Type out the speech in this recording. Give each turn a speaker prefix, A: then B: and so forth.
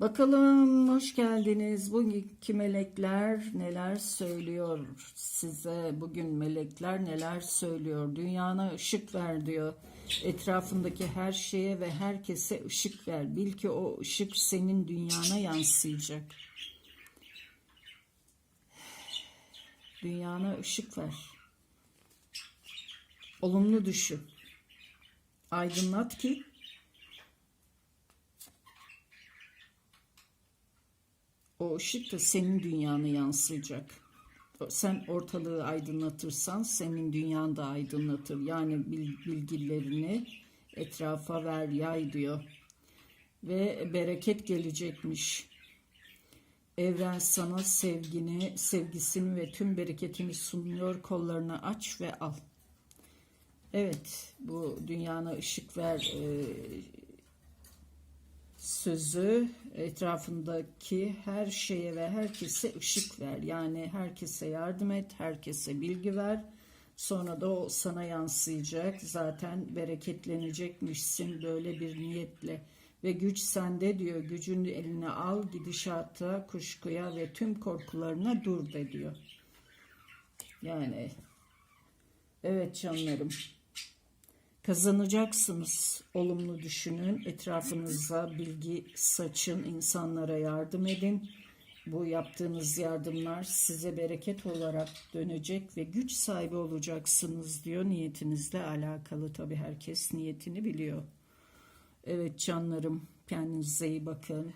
A: Bakalım hoş geldiniz. Bugünkü melekler neler söylüyor size? Bugün melekler neler söylüyor? Dünyana ışık ver diyor. Etrafındaki her şeye ve herkese ışık ver. Bil ki o ışık senin dünyana yansıyacak. Dünyana ışık ver. Olumlu düşün. Aydınlat ki o ışık da senin dünyana yansıyacak. Sen ortalığı aydınlatırsan senin dünyan da aydınlatır. Yani bil- bilgilerini etrafa ver, yay diyor. Ve bereket gelecekmiş. Evren sana sevgini, sevgisini ve tüm bereketini sunuyor. Kollarını aç ve al. Evet, bu dünyana ışık ver e, sözü etrafındaki her şeye ve herkese ışık ver. Yani herkese yardım et, herkese bilgi ver. Sonra da o sana yansıyacak. Zaten bereketlenecekmişsin böyle bir niyetle. Ve güç sende diyor. Gücünü eline al, gidişata, kuşkuya ve tüm korkularına dur de diyor. Yani evet canlarım. Kazanacaksınız. Olumlu düşünün. Etrafınıza bilgi saçın. insanlara yardım edin. Bu yaptığınız yardımlar size bereket olarak dönecek ve güç sahibi olacaksınız diyor. Niyetinizle alakalı tabi herkes niyetini biliyor. Evet canlarım kendinize iyi bakın.